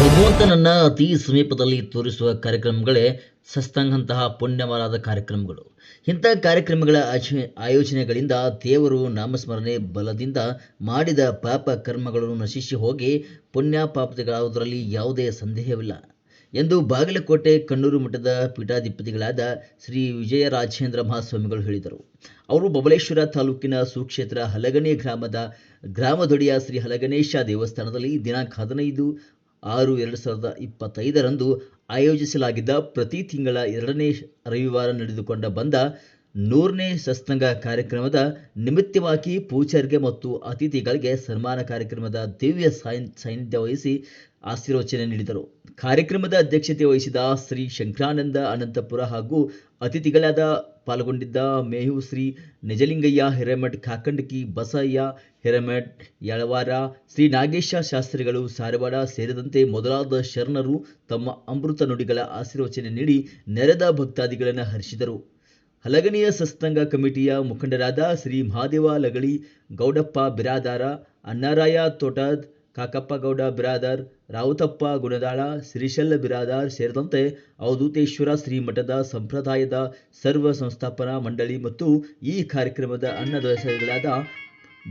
ಭಗವಂತನನ್ನ ಅತಿ ಸಮೀಪದಲ್ಲಿ ತೋರಿಸುವ ಕಾರ್ಯಕ್ರಮಗಳೇ ಸಸ್ತಂಗಂತಹ ಪುಣ್ಯವಾದ ಕಾರ್ಯಕ್ರಮಗಳು. ಇಂಥ ಕಾರ್ಯಕ್ರಮಗಳ ಆಯೋಜನೆಗಳಿಂದ ದೇವರು ನಾಮಸ್ಮರಣೆ ಬಲದಿಂದ ಮಾಡಿದ ಪಾಪ ಕರ್ಮಗಳನ್ನು ನಶಿಸಿ ಹೋಗಿ ಪುಣ್ಯ ಯಾವುದೇ ಸಂದೇಹವಿಲ್ಲ ಎಂದು ಬಾಗಲಕೋಟೆ ಕಣ್ಣೂರು ಮಠದ ಪೀಠಾಧಿಪತಿಗಳಾದ ಶ್ರೀ ವಿಜಯ ರಾಜೇಂದ್ರ ಮಹಾಸ್ವಾಮಿಗಳು ಹೇಳಿದರು. ಅವರು ಬಬಲೇಶ್ವರ ತಾಲೂಕಿನ ಸುಕ್ಷೇತ್ರ ಹಲಗಣಿ ಗ್ರಾಮದ ಗ್ರಾಮದೊಡೆಯ ಶ್ರೀ ಹಲಗಣೇಶ ದೇವಸ್ಥಾನದಲ್ಲಿ ದಿನಾಂಕ ಹದಿನೈದು ಆರು ಎರಡು ಸಾವಿರದ ಇಪ್ಪತ್ತೈದರಂದು ಆಯೋಜಿಸಲಾಗಿದ್ದ ಪ್ರತಿ ತಿಂಗಳ ಎರಡನೇ ರವಿವಾರ ನಡೆದುಕೊಂಡ ಬಂದ ನೂರನೇ ಸತ್ಸಂಗ ಕಾರ್ಯಕ್ರಮದ ನಿಮಿತ್ತವಾಗಿ ಪೂಜಾರಿಗೆ ಮತ್ತು ಅತಿಥಿಗಳಿಗೆ ಸನ್ಮಾನ ಕಾರ್ಯಕ್ರಮದ ದಿವ್ಯ ಸಾನ್ ಸಾನ್ನಿಧ್ಯ ವಹಿಸಿ ಆಶೀರ್ವಚನೆ ನೀಡಿದರು. ಕಾರ್ಯಕ್ರಮದ ಅಧ್ಯಕ್ಷತೆ ವಹಿಸಿದ ಶ್ರೀ ಶಂಕರಾನಂದ ಅನಂತಪುರ ಹಾಗೂ ಅತಿಥಿಗಳಾದ ಪಾಲ್ಗೊಂಡಿದ್ದ ಮೇಹು ಶ್ರೀ ನಿಜಲಿಂಗಯ್ಯ, ಹಿರೇಮಠ್, ಕಾಕಂಡಕಿ, ಬಸಯ್ಯ, ಹಿರೇಮಠ್, ಯಳವಾರ, ಶ್ರೀ ನಾಗೇಶ ಶಾಸ್ತ್ರಿಗಳು ಸಾರವಾಡ ಸೇರಿದಂತೆ ಮೊದಲಾದ ಶರಣರು ತಮ್ಮ ಅಮೃತ ನುಡಿಗಳ ಆಶೀರ್ವಚನೆ ನೀಡಿ ನೆರೆದ ಭಕ್ತಾದಿಗಳನ್ನು ಹರಿಸಿದರು. ಹಲಗಣಿಯ ಸತ್ಸಂಗ ಕಮಿಟಿಯ ಮುಖಂಡರಾದ ಶ್ರೀ ಮಹಾದೇವ ಲಗಳಿ, ಗೌಡಪ್ಪ ಬಿರಾದಾರ, ಅಣ್ಣಾರಾಯ ತೋಟದ್ ಕಾಕಪ್ಪ ಗೌಡ ಬಿರಾದರ್, ರಾವುತಪ್ಪ ಗುಣದಾಳ ಶ್ರೀಶಲ್ಲ ಬಿರಾದಾರ್ ಸೇರಿದಂತೆ ಅವಧೂತೇಶ್ವರ ಶ್ರೀ ಮಠದ ಸಂಪ್ರದಾಯದ ಸರ್ವ ಸಂಸ್ಥಾಪನಾ ಮಂಡಳಿ ಮತ್ತು ಈ ಕಾರ್ಯಕ್ರಮದ ಅನ್ನದಾಸಗಳಾದ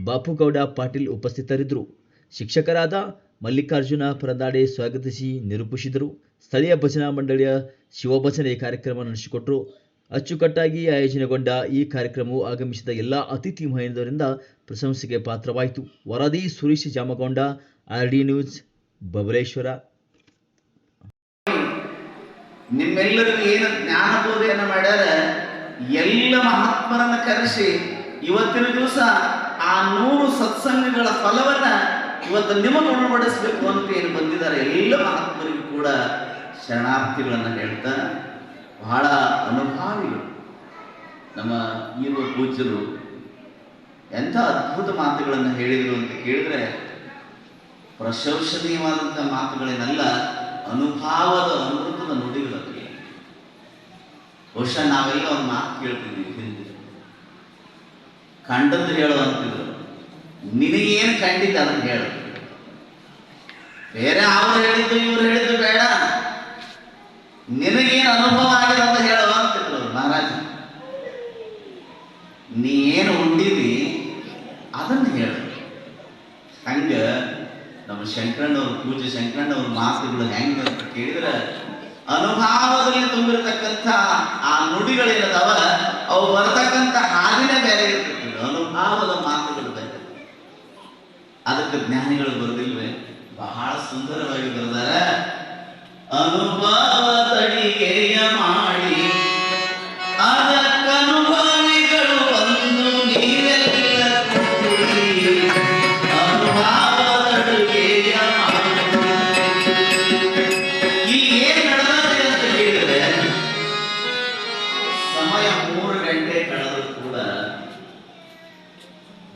ಬಾಪುಗೌಡ ಪಾಟೀಲ್ ಉಪಸ್ಥಿತರಿದ್ದರು. ಶಿಕ್ಷಕರಾದ ಮಲ್ಲಿಕಾರ್ಜುನ ಪರಂದಾಡೆ ಸ್ವಾಗತಿಸಿ ನಿರೂಪಿಸಿದರು. ಸ್ಥಳೀಯ ಭಜನಾ ಮಂಡಳಿಯ ಶಿವಭಜನೆ ಕಾರ್ಯಕ್ರಮ ನಡೆಸಿಕೊಟ್ಟರು. ಅಚ್ಚುಕಟ್ಟಾಗಿ ಆಯೋಜನೆಗೊಂಡ ಈ ಕಾರ್ಯಕ್ರಮವು ಆಗಮಿಸಿದ ಎಲ್ಲ ಅತಿಥಿ ಮಹಿಳೆಯರಿಂದ ಪ್ರಶಂಸೆಗೆ ಪಾತ್ರವಾಯಿತು. ವರದಿ Suresh Jamagonda, R D news, Babaleshwar. ನಿಮ್ಮೆಲ್ಲರಿಗೂ ಏನು ಜ್ಞಾನ ಬೋಧೆಯನ್ನು ಮಾಡ್ಯಾರ? ಎಲ್ಲ ಮಹಾತ್ಮರನ್ನ ಕರೆಸಿ ಇವತ್ತಿನ ದಿವಸ ಆ ನೂರು ಸತ್ಸಂಗಗಳ ಫಲವನ್ನ ಇವತ್ತು ನಿಮಗೆ ಉಣಬಡಿಸಬೇಕು ಅಂತ ಏನು ಬಂದಿದ್ದಾರೆ ಎಲ್ಲ ಮಹಾತ್ಮರಿಗೂ ಕೂಡ ಶರಣಾರ್ಥಿಗಳನ್ನ ಹೇಳ್ತಾ ಬಹಳ ಅನುಭಾವಿಗಳು. ನಮ್ಮ ಇರುವ ಪೂಜ್ಯರು ಎಂಥ ಅದ್ಭುತ ಮಾತುಗಳನ್ನು ಹೇಳಿದರು ಅಂತ ಕೇಳಿದ್ರೆ, ಪ್ರಶಂಸನೀಯವಾದಂಥ ಮಾತುಗಳೇನಲ್ಲ ಅನುಭಾವದ ಅಮೃತದ ನುಡಿಗಳು ಬಹುಶಃ ನಾವೆಲ್ಲ ಒಂದು ಮಾತು ಕೇಳ್ತಿದ್ವಿ ಹಿಂದೆ. ಕಂಡದ್ದು ಹೇಳೋ ಅಂತಿದ್ರು. ನಿನಗೇನು ಕಂಡಿದ್ದ ಅದನ್ನು ಹೇಳ. ಬೇರೆ ಅವ್ರು ಹೇಳಿದ್ದು ಇವ್ರು ಹೇಳಿದ್ದು ಬೇಡ. ನಿನಗೇನು ಅನುಭವ ಆಗಿದೆ ಅಂತ ಹೇಳು ಅಂತಿದ್ರು ಅವ್ರು ಮಹಾರಾಜ ನೀ ಏನು ಉಂಡಿದಿ ಅದನ್ನು ಹೇಳು ಹಂಗ ನಮ್ಮ ಶಂಕರಣ್ಣವ್ರ ಪೂಜೆ ಶಂಕರಣ್ಣವ್ರ ಮಾತುಗಳು ಹೆಂಗ ಅಂತ ಕೇಳಿದ್ರೆ, ಅನುಭಾವದಲ್ಲಿ ತುಂಬಿರತಕ್ಕಂಥ ಆ ನುಡಿಗಳೇನದವ ಅವು ಬರತಕ್ಕಂಥ ಹಾಲಿನ ಬೇರೆ ಇರ್ತದೆ. ಅನುಭಾವದ ಮಾತುಗಳು ಬೇರೆ. ಅದಕ್ಕೆ ಜ್ಞಾನಿಗಳು ಬರೆದಿಲ್ವೇ? ಬಹಳ ಸುಂದರವಾಗಿ ಬರೆದಾರ. ಅನುಭವ ತಡಿಗೆಯ ಮಾಡಿ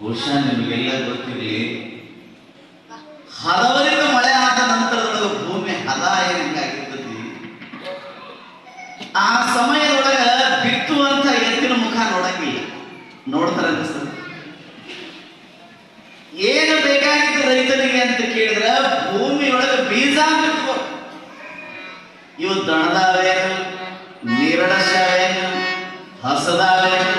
ಬಹುಶಃ ನಿಮಗೆಲ್ಲ ಗೊತ್ತಿದೆ. ಹಲವರಿಗೂ ಮಳೆ ಆದ ನಂತರದೊಳಗೆ ಭೂಮಿ ಹದ ಏನಂಗಾಗಿರ್ತದೆ ಆ ಸಮಯದೊಳಗ ಬಿತ್ತುವಂತ ಎತ್ತಿನ ಮುಖ ನೋಡಂಗಿಲ್ಲ. ನೋಡ್ತಾರ ಅನಿಸ್ತದೆ ಏನು ಬೇಕಾಗಿತ್ತು ರೈತರಿಗೆ ಅಂತ ಕೇಳಿದ್ರೆ ಭೂಮಿಯೊಳಗೆ ಬೀಜ ಬಿತ್ತು ಇವು ದಣದಾವೇನು ನೀರಡಶಾವೇನು ಹಸದಾವೇನು